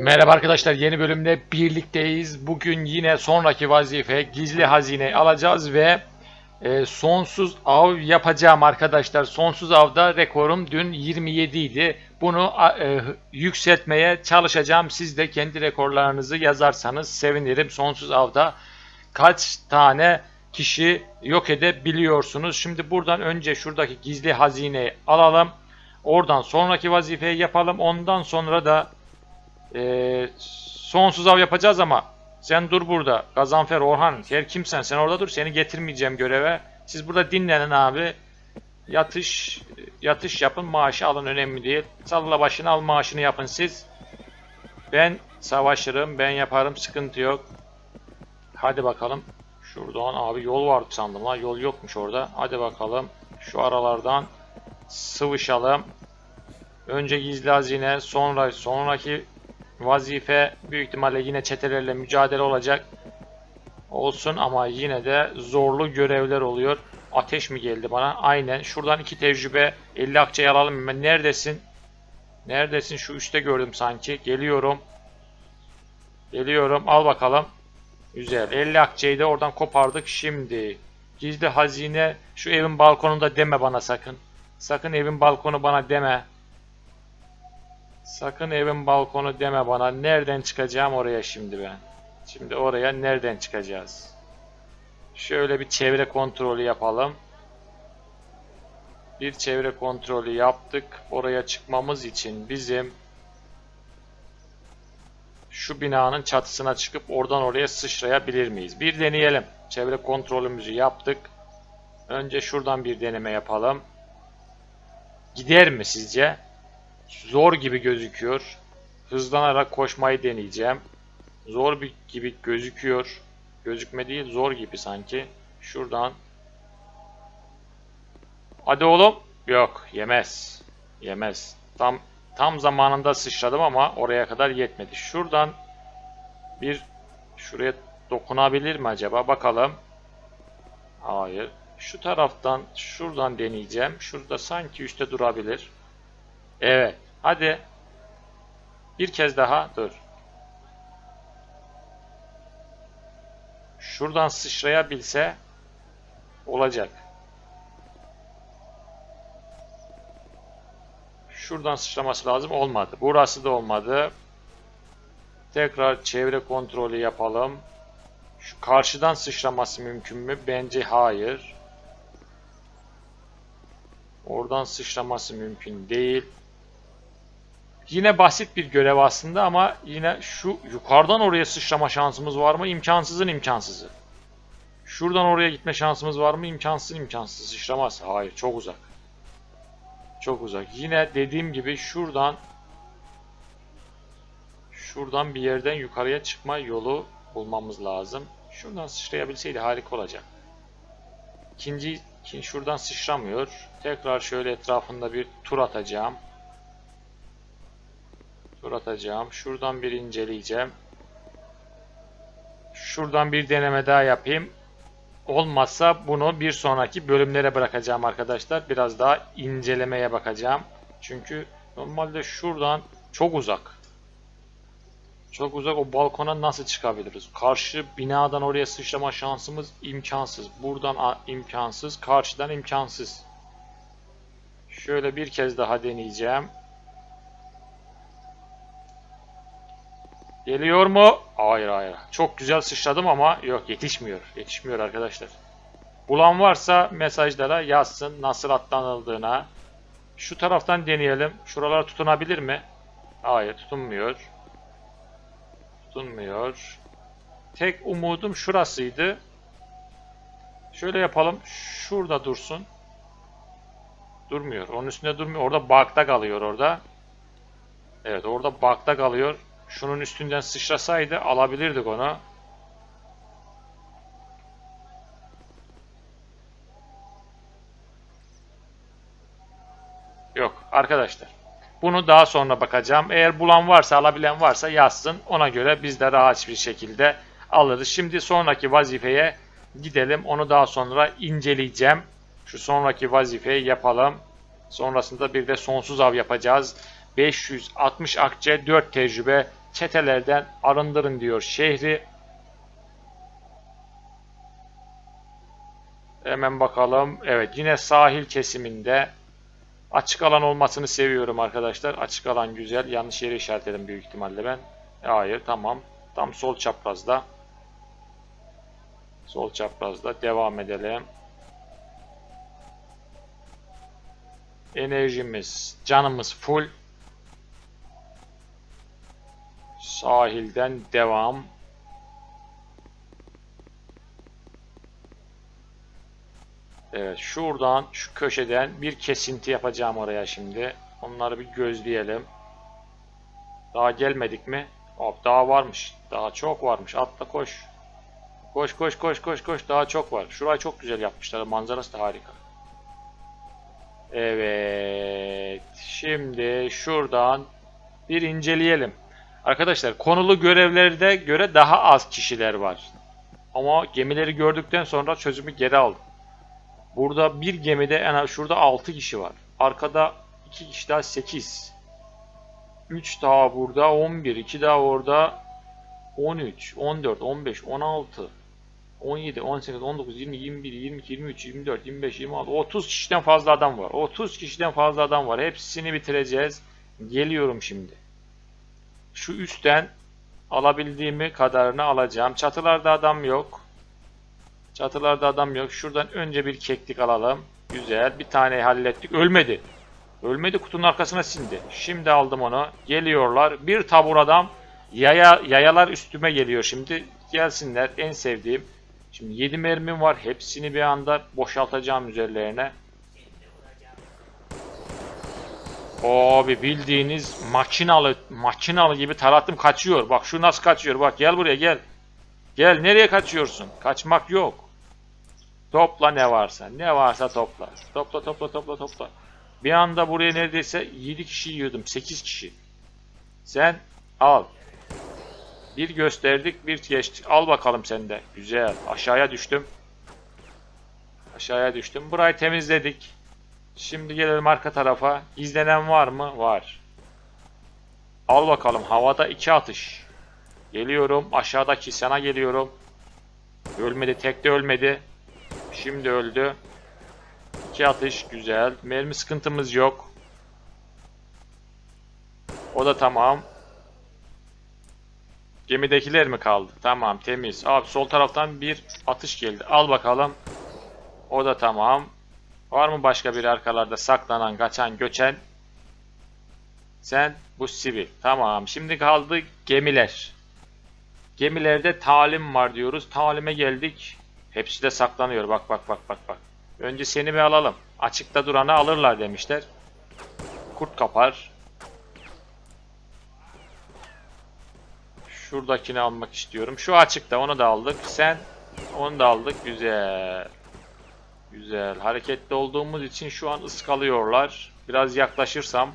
Merhaba arkadaşlar yeni bölümde birlikteyiz. Bugün yine sonraki vazife gizli hazine alacağız ve e, sonsuz av yapacağım arkadaşlar. Sonsuz avda rekorum dün 27 idi. Bunu e, yükseltmeye çalışacağım. Siz de kendi rekorlarınızı yazarsanız sevinirim. Sonsuz avda kaç tane kişi yok edebiliyorsunuz. Şimdi buradan önce şuradaki gizli hazineyi alalım. Oradan sonraki vazifeyi yapalım. Ondan sonra da ee, sonsuz av yapacağız ama sen dur burada. Gazanfer, Orhan, her kimsen sen orada dur. Seni getirmeyeceğim göreve. Siz burada dinlenin abi. Yatış yatış yapın, maaşı alın önemli değil. Salla başını al maaşını yapın siz. Ben savaşırım, ben yaparım, sıkıntı yok. Hadi bakalım. Şuradan abi yol vardı sandım la. Yol yokmuş orada. Hadi bakalım. Şu aralardan sıvışalım. Önce gizli hazine, sonra sonraki vazife büyük ihtimalle yine çetelerle mücadele olacak. Olsun ama yine de zorlu görevler oluyor. Ateş mi geldi bana? Aynen. Şuradan iki tecrübe 50 akçe alalım hemen. Neredesin? Neredesin? Şu üstte gördüm sanki. Geliyorum. Geliyorum. Al bakalım. Güzel. 50 akçeyi de oradan kopardık. Şimdi gizli hazine şu evin balkonunda deme bana sakın. Sakın evin balkonu bana deme. Sakın evin balkonu deme bana. Nereden çıkacağım oraya şimdi ben? Şimdi oraya nereden çıkacağız? Şöyle bir çevre kontrolü yapalım. Bir çevre kontrolü yaptık. Oraya çıkmamız için bizim şu binanın çatısına çıkıp oradan oraya sıçrayabilir miyiz? Bir deneyelim. Çevre kontrolümüzü yaptık. Önce şuradan bir deneme yapalım. Gider mi sizce? Zor gibi gözüküyor. Hızlanarak koşmayı deneyeceğim. Zor bir gibi gözüküyor. Gözükme değil, zor gibi sanki. Şuradan. Hadi oğlum. Yok, yemez. Yemez. Tam tam zamanında sıçradım ama oraya kadar yetmedi. Şuradan bir şuraya dokunabilir mi acaba? Bakalım. Hayır. Şu taraftan şuradan deneyeceğim. Şurada sanki üstte durabilir. Evet. Hadi. Bir kez daha. Dur. Şuradan sıçrayabilse olacak. Şuradan sıçraması lazım. Olmadı. Burası da olmadı. Tekrar çevre kontrolü yapalım. Şu karşıdan sıçraması mümkün mü? Bence hayır. Oradan sıçraması mümkün değil. Yine basit bir görev aslında ama yine şu yukarıdan oraya sıçrama şansımız var mı? İmkansızın imkansızı. Şuradan oraya gitme şansımız var mı? İmkansızın imkansızı. Sıçramaz. Hayır. Çok uzak. Çok uzak. Yine dediğim gibi şuradan şuradan bir yerden yukarıya çıkma yolu bulmamız lazım. Şuradan sıçrayabilseydi harika olacak. İkinci şuradan sıçramıyor. Tekrar şöyle etrafında bir tur atacağım. Tur atacağım. Şuradan bir inceleyeceğim. Şuradan bir deneme daha yapayım. Olmazsa bunu bir sonraki bölümlere bırakacağım arkadaşlar. Biraz daha incelemeye bakacağım. Çünkü normalde şuradan çok uzak. Çok uzak o balkona nasıl çıkabiliriz? Karşı binadan oraya sıçrama şansımız imkansız. Buradan imkansız. Karşıdan imkansız. Şöyle bir kez daha deneyeceğim. Geliyor mu? Hayır hayır. Çok güzel sıçradım ama yok yetişmiyor. Yetişmiyor arkadaşlar. Bulan varsa mesajlara yazsın nasıl atlanıldığına. Şu taraftan deneyelim. Şuralar tutunabilir mi? Hayır tutunmuyor. Tutunmuyor. Tek umudum şurasıydı. Şöyle yapalım. Şurada dursun. Durmuyor. Onun üstünde durmuyor. Orada bug'da kalıyor orada. Evet orada bug'da kalıyor. Şunun üstünden sıçrasaydı alabilirdik onu. Yok arkadaşlar. Bunu daha sonra bakacağım. Eğer bulan varsa alabilen varsa yazsın. Ona göre biz de rahat bir şekilde alırız. Şimdi sonraki vazifeye gidelim. Onu daha sonra inceleyeceğim. Şu sonraki vazifeyi yapalım. Sonrasında bir de sonsuz av yapacağız. 560 akçe 4 tecrübe çetelerden arındırın diyor şehri. Hemen bakalım. Evet yine sahil kesiminde açık alan olmasını seviyorum arkadaşlar. Açık alan güzel. Yanlış yere işaretledim büyük ihtimalle ben. Hayır tamam. Tam sol çaprazda. Sol çaprazda. Devam edelim. Enerjimiz, canımız full. Sahilden devam. Evet, şuradan, şu köşeden bir kesinti yapacağım oraya şimdi. Onları bir gözleyelim. Daha gelmedik mi? Hop, daha varmış. Daha çok varmış. Atla koş. Koş koş koş koş koş. Daha çok var. Şurayı çok güzel yapmışlar. Manzarası da harika. Evet. Şimdi şuradan bir inceleyelim. Arkadaşlar konulu görevlerde göre daha az kişiler var. Ama gemileri gördükten sonra çözümü geri aldım. Burada bir gemide en az şurada 6 kişi var. Arkada 2 kişi daha 8. 3 daha burada 11. 2 daha orada 13, 14, 15, 16, 17, 18, 19, 20, 21, 22, 23, 24, 25, 26, 30 kişiden fazla adam var. 30 kişiden fazla adam var. Hepsini bitireceğiz. Geliyorum şimdi. Şu üstten alabildiğimi kadarını alacağım. Çatılarda adam yok. Çatılarda adam yok. Şuradan önce bir keklik alalım. Güzel. Bir tane hallettik. Ölmedi. Ölmedi kutunun arkasına sindi. Şimdi aldım onu. Geliyorlar. Bir tabur adam. Yaya, yayalar üstüme geliyor şimdi. Gelsinler. En sevdiğim. Şimdi 7 mermim var. Hepsini bir anda boşaltacağım üzerlerine. Abi bildiğiniz makinalı makinalı gibi tarattım kaçıyor. Bak şu nasıl kaçıyor. Bak gel buraya gel. Gel nereye kaçıyorsun? Kaçmak yok. Topla ne varsa. Ne varsa topla. Topla topla topla topla. Bir anda buraya neredeyse 7 kişi yiyordum. 8 kişi. Sen al. Bir gösterdik bir geçtik. Al bakalım sen de. Güzel. Aşağıya düştüm. Aşağıya düştüm. Burayı temizledik. Şimdi gelelim arka tarafa. İzlenen var mı? Var. Al bakalım. Havada iki atış. Geliyorum. Aşağıdaki sana geliyorum. Ölmedi. Tek de ölmedi. Şimdi öldü. İki atış. Güzel. Mermi sıkıntımız yok. O da tamam. Gemidekiler mi kaldı? Tamam temiz. Abi sol taraftan bir atış geldi. Al bakalım. O da tamam. Var mı başka bir arkalarda saklanan, kaçan, göçen? Sen bu sivil. Tamam. Şimdi kaldı gemiler. Gemilerde talim var diyoruz. Talime geldik. Hepsi de saklanıyor. Bak bak bak bak bak. Önce seni bir alalım. Açıkta duranı alırlar demişler. Kurt kapar. Şuradakini almak istiyorum. Şu açıkta onu da aldık. Sen onu da aldık. Güzel. Güzel. Hareketli olduğumuz için şu an ıskalıyorlar. Biraz yaklaşırsam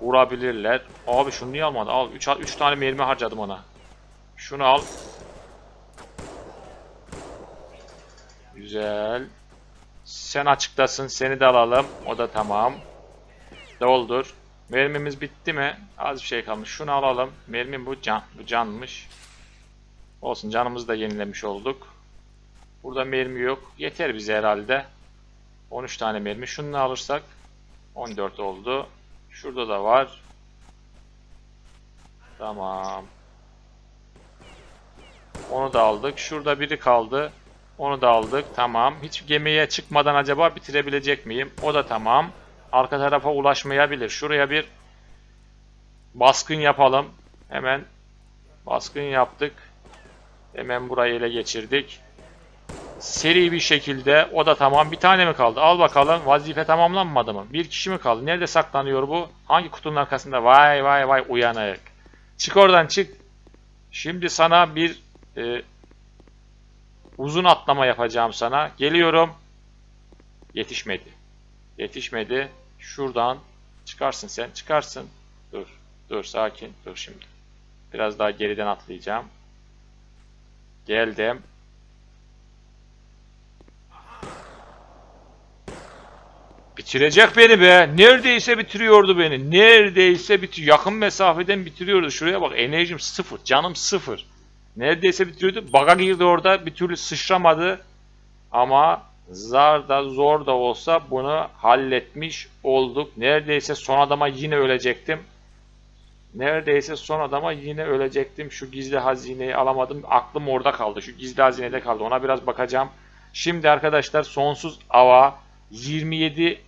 vurabilirler. Abi şunu niye almadı? Al 3 3 tane mermi harcadım ona. Şunu al. Güzel. Sen açıktasın. Seni de alalım. O da tamam. Doldur. Mermimiz bitti mi? Az bir şey kalmış. Şunu alalım. Mermi bu can bu canmış. Olsun canımızı da yenilemiş olduk. Burada mermi yok. Yeter bize herhalde. 13 tane mermi. Şunu alırsak 14 oldu. Şurada da var. Tamam. Onu da aldık. Şurada biri kaldı. Onu da aldık. Tamam. Hiç gemiye çıkmadan acaba bitirebilecek miyim? O da tamam. Arka tarafa ulaşmayabilir. Şuraya bir baskın yapalım. Hemen baskın yaptık. Hemen burayı ele geçirdik. Seri bir şekilde o da tamam. Bir tane mi kaldı? Al bakalım. Vazife tamamlanmadı mı? Bir kişi mi kaldı? Nerede saklanıyor bu? Hangi kutunun arkasında? Vay vay vay uyanık. Çık oradan çık. Şimdi sana bir e, uzun atlama yapacağım sana. Geliyorum. Yetişmedi. Yetişmedi. Şuradan çıkarsın sen. Çıkarsın. Dur. Dur sakin. Dur şimdi. Biraz daha geriden atlayacağım. Geldim. Bitirecek beni be. Neredeyse bitiriyordu beni. Neredeyse bitir. Yakın mesafeden bitiriyordu. Şuraya bak. Enerjim sıfır. Canım sıfır. Neredeyse bitiriyordu. Baga girdi orada. Bir türlü sıçramadı. Ama zar da zor da olsa bunu halletmiş olduk. Neredeyse son adama yine ölecektim. Neredeyse son adama yine ölecektim. Şu gizli hazineyi alamadım. Aklım orada kaldı. Şu gizli hazinede kaldı. Ona biraz bakacağım. Şimdi arkadaşlar sonsuz ava 27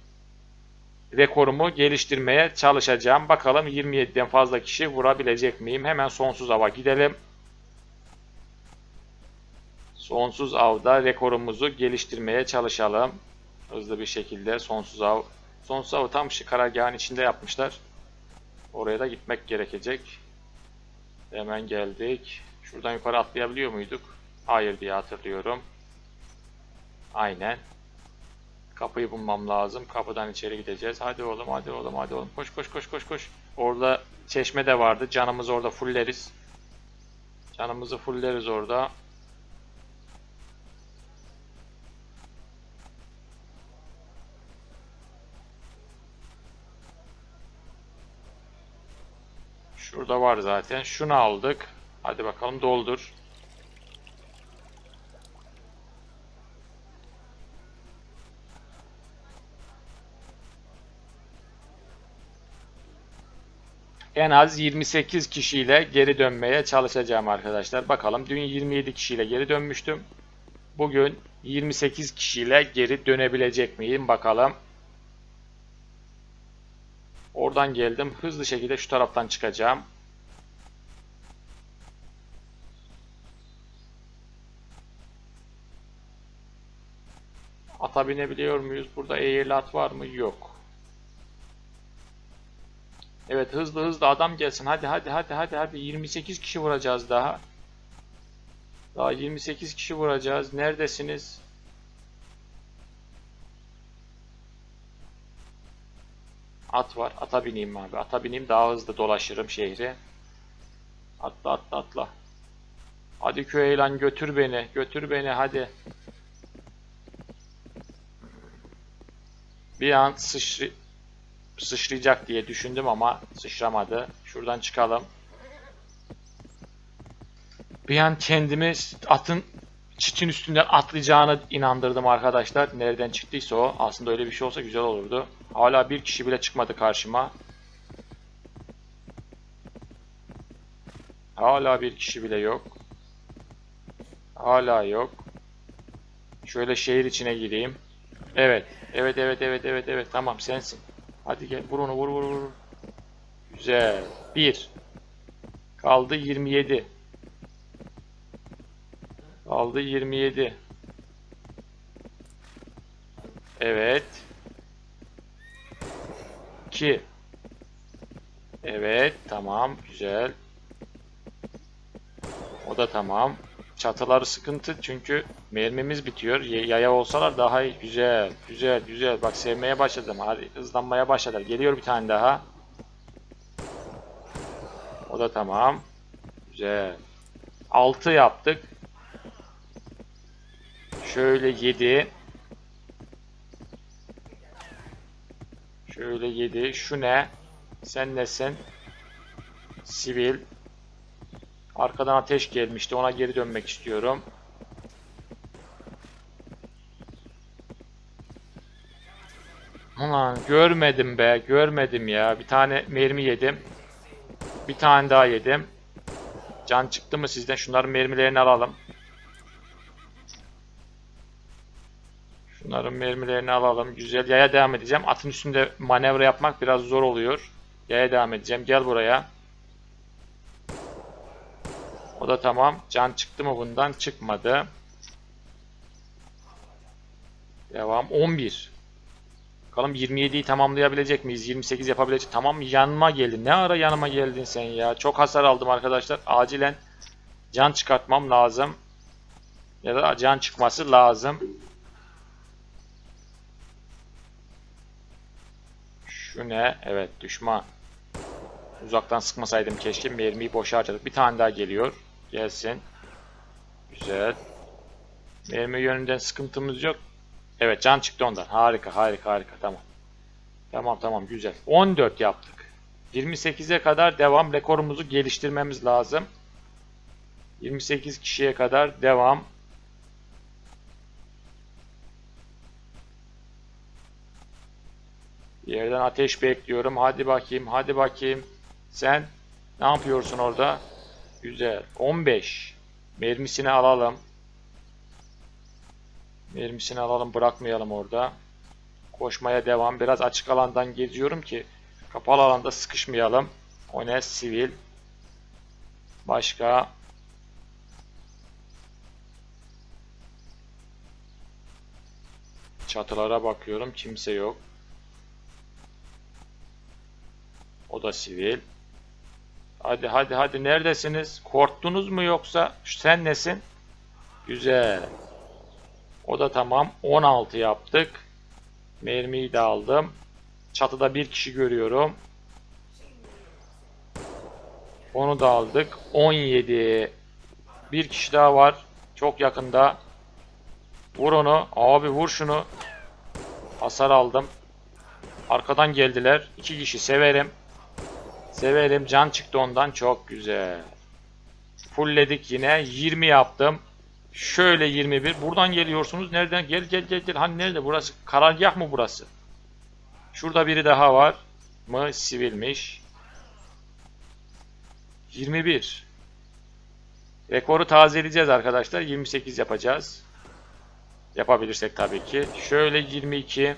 rekorumu geliştirmeye çalışacağım. Bakalım 27'den fazla kişi vurabilecek miyim? Hemen sonsuz ava gidelim. Sonsuz avda rekorumuzu geliştirmeye çalışalım. Hızlı bir şekilde sonsuz av. Sonsuz avı tam şu karargahın içinde yapmışlar. Oraya da gitmek gerekecek. Hemen geldik. Şuradan yukarı atlayabiliyor muyduk? Hayır diye hatırlıyorum. Aynen. Kapıyı bulmam lazım. Kapıdan içeri gideceğiz. Hadi oğlum, hadi oğlum, hadi oğlum. Koş, koş, koş, koş, koş. Orada çeşme de vardı. Canımızı orada fulleriz. Canımızı fulleriz orada. Şurada var zaten. Şunu aldık. Hadi bakalım doldur. En az 28 kişiyle geri dönmeye çalışacağım arkadaşlar. Bakalım dün 27 kişiyle geri dönmüştüm. Bugün 28 kişiyle geri dönebilecek miyim bakalım. Oradan geldim. Hızlı şekilde şu taraftan çıkacağım. Ata binebiliyor muyuz? Burada eğerli at var mı? Yok. Evet hızlı hızlı adam gelsin. Hadi hadi hadi hadi hadi. 28 kişi vuracağız daha. Daha 28 kişi vuracağız. Neredesiniz? At var. Ata bineyim abi. Ata bineyim daha hızlı dolaşırım şehri. Atla atla atla. Hadi Küheylan götür beni. Götür beni hadi. Bir an sıçrı sıçrayacak diye düşündüm ama sıçramadı. Şuradan çıkalım. Bir an kendimi atın çitin üstünden atlayacağını inandırdım arkadaşlar. Nereden çıktıysa o. Aslında öyle bir şey olsa güzel olurdu. Hala bir kişi bile çıkmadı karşıma. Hala bir kişi bile yok. Hala yok. Şöyle şehir içine gireyim. Evet. Evet evet evet evet evet tamam sensin. Hadi gel vur onu vur vur vur. Güzel. 1. Kaldı 27. Kaldı 27. Evet. 2. Evet tamam güzel. O da tamam. Çatıları sıkıntı çünkü mermimiz bitiyor. Yaya olsalar daha iyi. Güzel, güzel, güzel. Bak sevmeye başladım. Hadi hızlanmaya başladılar. Geliyor bir tane daha. O da tamam. Güzel. 6 yaptık. Şöyle 7. Şöyle 7. Şu ne? Sen nesin? Sivil. Arkadan ateş gelmişti. Ona geri dönmek istiyorum. Ulan görmedim be. Görmedim ya. Bir tane mermi yedim. Bir tane daha yedim. Can çıktı mı sizden? Şunların mermilerini alalım. Şunların mermilerini alalım. Güzel. Yaya devam edeceğim. Atın üstünde manevra yapmak biraz zor oluyor. Yaya devam edeceğim. Gel buraya. O da tamam. Can çıktı mı bundan? Çıkmadı. Devam. 11. Bakalım 27'yi tamamlayabilecek miyiz? 28 yapabilecek. Tamam yanıma geldin. Ne ara yanıma geldin sen ya? Çok hasar aldım arkadaşlar. Acilen can çıkartmam lazım. Ya da can çıkması lazım. Şu ne? Evet düşman. Uzaktan sıkmasaydım keşke. Mermiyi boşa harcadık. Bir tane daha geliyor. Gelsin. Güzel. Mermi yönünden sıkıntımız yok. Evet can çıktı ondan. Harika harika harika tamam. Tamam tamam güzel. 14 yaptık. 28'e kadar devam. Rekorumuzu geliştirmemiz lazım. 28 kişiye kadar devam. Yerden ateş bekliyorum. Hadi bakayım, hadi bakayım. Sen ne yapıyorsun orada? Güzel. 15. Mermisini alalım. Mermisini alalım, bırakmayalım orada. Koşmaya devam. Biraz açık alandan geziyorum ki kapalı alanda sıkışmayalım. O ne? Sivil. Başka. Çatılara bakıyorum. Kimse yok. O da sivil. Hadi hadi hadi neredesiniz? Korktunuz mu yoksa? Sen nesin? Güzel. O da tamam. 16 yaptık. Mermiyi de aldım. Çatıda bir kişi görüyorum. Onu da aldık. 17. Bir kişi daha var. Çok yakında. Vur onu. Abi vur şunu. Hasar aldım. Arkadan geldiler. İki kişi severim. Severim. Can çıktı ondan. Çok güzel. Fullledik yine. 20 yaptım. Şöyle 21. Buradan geliyorsunuz. Nereden? Gel gel gel gel. Hani nerede? Burası karargah mı burası? Şurada biri daha var. Mı? Sivilmiş. 21. Rekoru tazeleyeceğiz arkadaşlar. 28 yapacağız. Yapabilirsek tabii ki. Şöyle 22.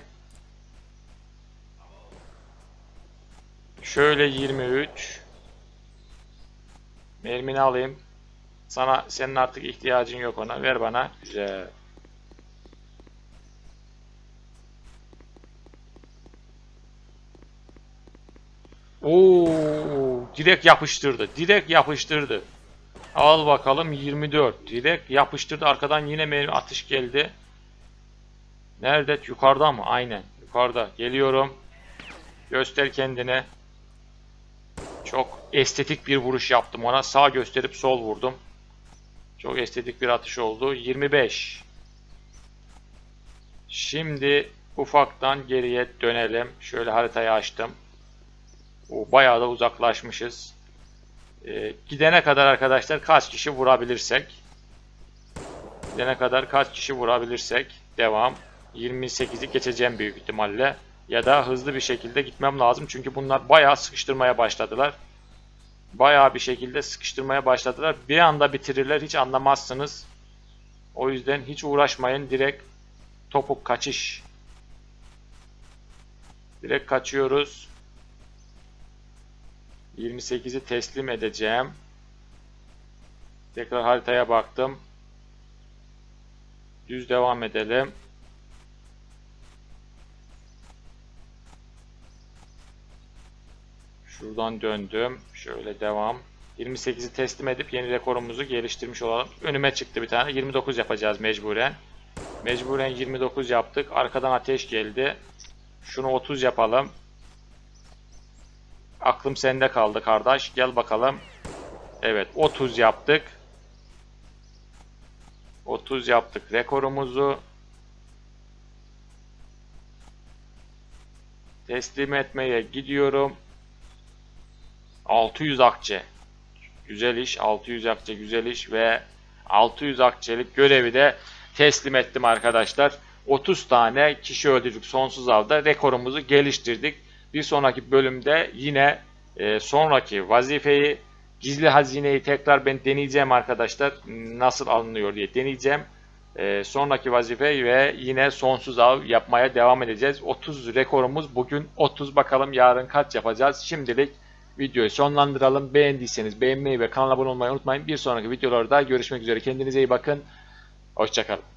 Şöyle 23. Mermini alayım. Sana senin artık ihtiyacın yok ona. Ver bana. Güzel. Oo, direkt yapıştırdı. Direkt yapıştırdı. Al bakalım 24. Direkt yapıştırdı. Arkadan yine benim atış geldi. Nerede? Yukarıda mı? Aynen. Yukarıda. Geliyorum. Göster kendini. Çok estetik bir vuruş yaptım ona. Sağ gösterip sol vurdum. Çok estetik bir atış oldu. 25. Şimdi ufaktan geriye dönelim. Şöyle haritayı açtım. O bayağı da uzaklaşmışız. Ee, gidene kadar arkadaşlar kaç kişi vurabilirsek. Gidene kadar kaç kişi vurabilirsek. Devam. 28'i geçeceğim büyük ihtimalle. Ya da hızlı bir şekilde gitmem lazım. Çünkü bunlar bayağı sıkıştırmaya başladılar. Bayağı bir şekilde sıkıştırmaya başladılar. Bir anda bitirirler hiç anlamazsınız. O yüzden hiç uğraşmayın. Direkt topuk kaçış. Direkt kaçıyoruz. 28'i teslim edeceğim. Tekrar haritaya baktım. Düz devam edelim. Şuradan döndüm. Şöyle devam. 28'i teslim edip yeni rekorumuzu geliştirmiş olalım. Önüme çıktı bir tane. 29 yapacağız mecburen. Mecburen 29 yaptık. Arkadan ateş geldi. Şunu 30 yapalım. Aklım sende kaldı kardeş. Gel bakalım. Evet 30 yaptık. 30 yaptık rekorumuzu. Teslim etmeye gidiyorum. 600 akçe. Güzel iş. 600 akçe güzel iş ve 600 akçelik görevi de teslim ettim arkadaşlar. 30 tane kişi öldürdük sonsuz avda. Rekorumuzu geliştirdik. Bir sonraki bölümde yine e, sonraki vazifeyi gizli hazineyi tekrar ben deneyeceğim arkadaşlar. Nasıl alınıyor diye deneyeceğim. E, sonraki vazife ve yine sonsuz av yapmaya devam edeceğiz. 30 rekorumuz bugün 30 bakalım yarın kaç yapacağız. Şimdilik videoyu sonlandıralım. Beğendiyseniz beğenmeyi ve kanala abone olmayı unutmayın. Bir sonraki videolarda görüşmek üzere. Kendinize iyi bakın. Hoşçakalın.